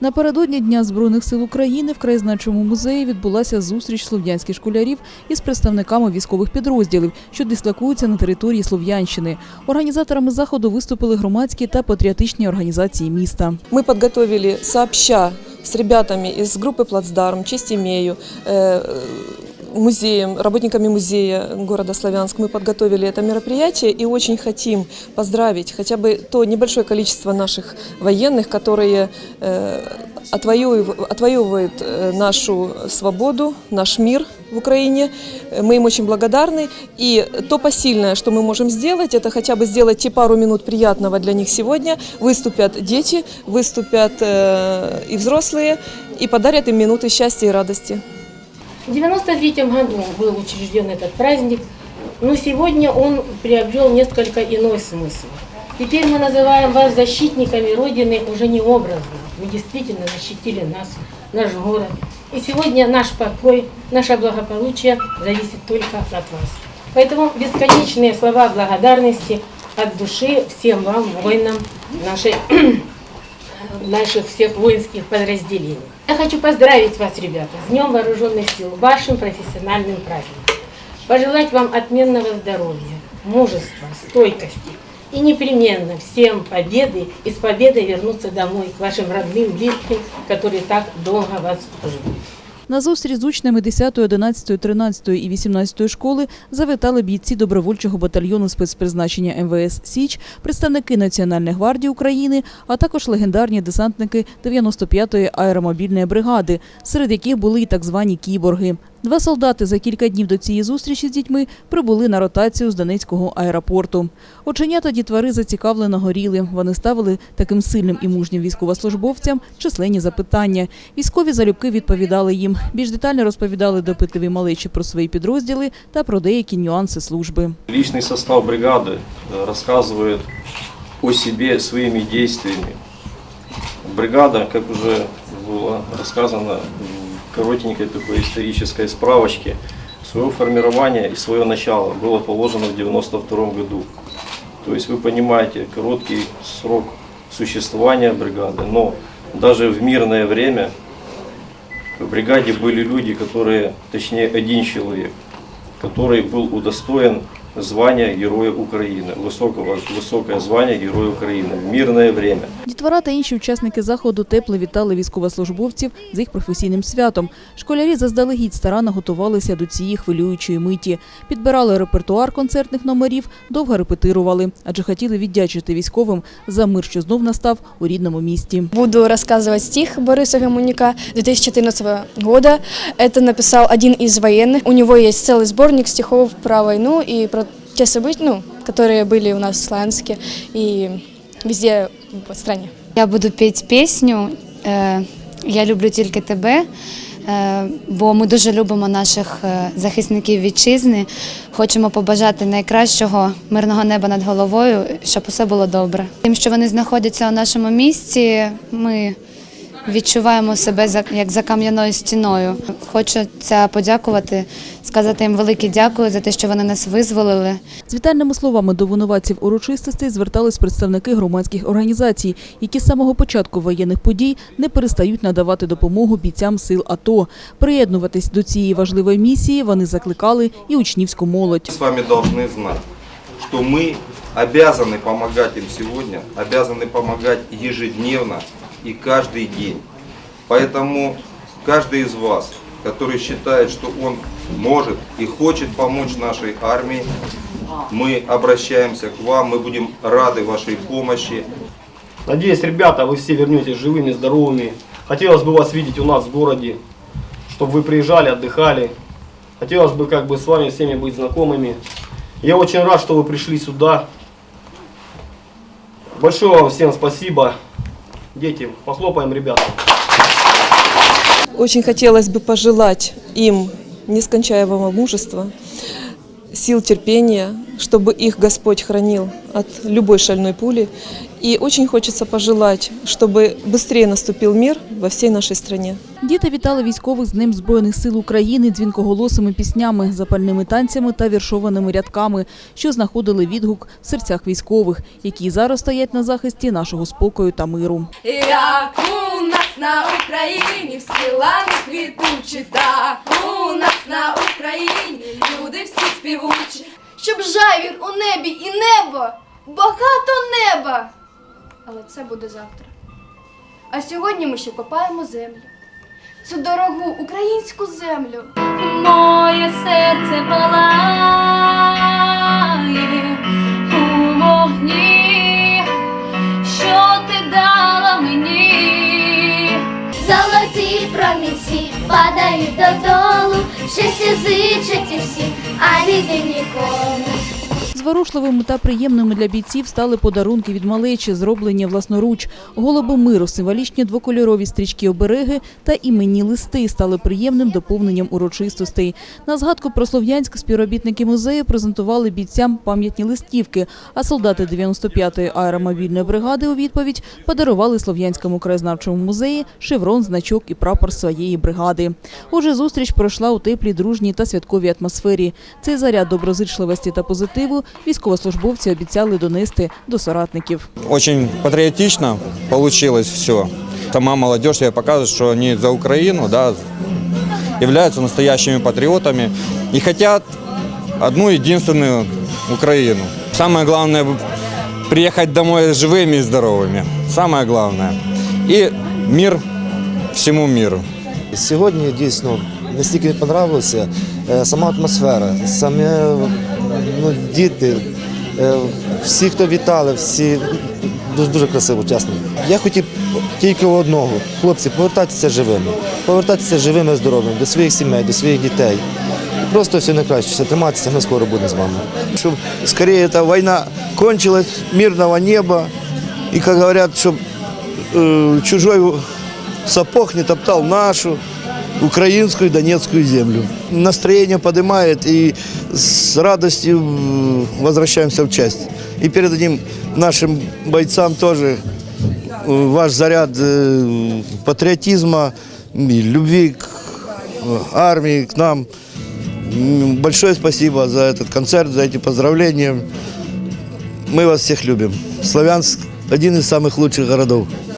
Напередодні Дня Збройних сил України в краєзнавчому музеї відбулася зустріч слов'янських школярів із представниками військових підрозділів, що дислокуються на території Слов'янщини. Організаторами заходу виступили громадські та патріотичні організації міста. Мы подготовили сообща с ребятами из группы «Плацдарм», «Честь имею», э, музеем, работниками музея города Славянск. Мы подготовили это мероприятие и очень хотим поздравить хотя бы то небольшое количество наших военных, которые э, отвоевыв- отвоевывают э, нашу свободу, наш мир в Украине. Э, Мы им очень благодарны. И то посильное, что мы можем сделать, это хотя бы сделать те пару минут приятного для них сегодня. Выступят дети, выступят э, и взрослые, и подарят им минуты счастья и радости. В 93 году был учрежден этот праздник, но сегодня он приобрел несколько иной смысл. Теперь мы называем вас защитниками Родины уже не образно. Вы действительно защитили нас, наш город. И сегодня наш покой, наше благополучие зависит только от вас. Поэтому бесконечные слова благодарности от души всем вам, воинам нашей наших всех воинских подразделений. Я хочу поздравить вас, ребята, с Днем Вооруженных сил, вашим профессиональным праздником. Пожелать вам отменного здоровья, мужества, стойкости и непременно всем победы и с победой вернуться домой к вашим родным, близким, которые так долго вас ждут. На зустріч з учнями 10, 11, 13 і 18 школи завітали бійці добровольчого батальйону спецпризначення МВС Січ, представники Національної гвардії України, а також легендарні десантники 95-ї аеромобільної бригади, серед яких були і так звані кіборги. Два солдати за кілька днів до цієї зустрічі з дітьми прибули на ротацію з Донецького аеропорту. Оченята дітвари зацікавлено горіли. Вони ставили таким сильним і мужнім військовослужбовцям численні запитання. Військові залюбки відповідали їм. Більш детально розповідали допитливі малечі про свої підрозділи та про деякі нюанси служби. Личный состав бригады э, рассказывает о себе своими действиями. Бригада, как уже было рассказано в коротенькой такой исторической справочке, свое формирование и свое начало было положено в 92 году. То есть вы понимаете, короткий срок существования бригады, но даже в мирное время в бригаде были люди, которые, точнее один человек, который был удостоен звания Героя Украины, высокого, высокое звание Героя Украины в мирное время. Дітвора та інші учасники заходу тепло вітали військовослужбовців з їх професійним святом. Школярі заздалегідь старанно готувалися до цієї хвилюючої миті. Підбирали репертуар концертних номерів, довго репетирували, адже хотіли віддячити військовим за мир, що знов настав у рідному місті. Буду рассказывать стих Бориса Гомуняка 2014 года. Это написал один из военных. У него есть целый сборник стихов про войну и про те события, ну, которые были у нас в Славянске и везде в стране. Я буду петь пісню е, Я люблю тільки тебе, е, бо ми дуже любимо наших е, захисників вітчизни. Хочемо побажати найкращого мирного неба над головою, щоб усе було добре. Тим, що вони знаходяться у нашому місті, ми відчуваємо себе за- як за кам'яною стіною. Хочеться подякувати, сказати їм велике дякую за те, що вони нас визволили. З вітальними словами до винуватців урочистостей звертались представники громадських організацій, які з самого початку воєнних подій не перестають надавати допомогу бійцям сил АТО. Приєднуватись до цієї важливої місії вони закликали і учнівську молодь. с вами должны знать, что мы обязаны помогать им сегодня, обязаны помогать ежедневно и каждый день. Поэтому каждый из вас, который считает, что он может и хочет помочь нашей армии, мы обращаемся к вам, мы будем рады вашей помощи. Надеюсь, ребята, вы все вернетесь живыми, здоровыми. Хотелось бы вас видеть у нас в городе, чтобы вы приезжали, отдыхали. Хотелось бы как бы с вами всеми быть знакомыми. Я очень рад, что вы пришли сюда. Большое вам всем спасибо. Дети, похлопаем ребятам. Очень хотелось бы пожелать им нескончаемого мужества, сил терпения, чтобы их Господь хранил от любой шальной пули. И очень хочется пожелать, чтобы быстрее наступил мир во всей нашей стране. Діти вітали військових з Днем Збройних сил України дзвінкоголосими піснями, запальними танцями та віршованими рядками, що знаходили відгук в серцях військових, які зараз стоять на захисті нашого спокою та миру. Як у нас на Україні всі лани квітучі, так у нас на Україні люди всі співучі. Щоб жавір у небі і небо, багато неба. Але це буде завтра. А сьогодні ми ще копаємо землю. Цю дорогу українську землю. Моє серце палає додолу, щастя зичать і всі, а біди нікому. Зворушливими та приємними для бійців стали подарунки від малечі, зроблені власноруч. Голуби миру, символічні двокольорові стрічки обереги та іменні листи стали приємним доповненням урочистостей. На згадку про Слов'янськ співробітники музею презентували бійцям пам'ятні листівки, а солдати 95-ї аеромобільної бригади у відповідь подарували Слов'янському краєзнавчому музеї шеврон, значок і прапор своєї бригади. Отже, зустріч пройшла у теплій, дружній та святковій атмосфері. Цей заряд доброзичливості та позитиву військовослужбовці обіцяли донести до соратників. Очень патриотично получилось все. Сама молодежь себе показывает, что они за Украину, да, являются настоящими патриотами и хотят одну единственную Украину. Самое главное – приехать домой живыми и здоровыми. Самое главное. И мир всему миру. Сьогодні дійсно настільки мені понравилося е, сама атмосфера, самі е, ну, діти, е, всі, хто вітали, всі дуже, дуже красиво, чесно. Я хотів тільки одного, хлопці, повертатися живими, повертатися живими і здоровими до своїх сімей, до своїх дітей. Просто все найкраще, все триматися, ми скоро будемо з вами. чтобы скорее эта война кончилась, мирного неба. И, как говорят, чтобы э, чужой сапог не топтал нашу украинскую донецкую землю. Настроение поднимает и с радостью возвращаемся в часть. И передадим нашим бойцам тоже э, ваш заряд э, патриотизма, любви к э, армии, к нам. Большое спасибо за этот концерт, за эти поздравления. Мы вас всех любим. Славянск – один из самых лучших городов.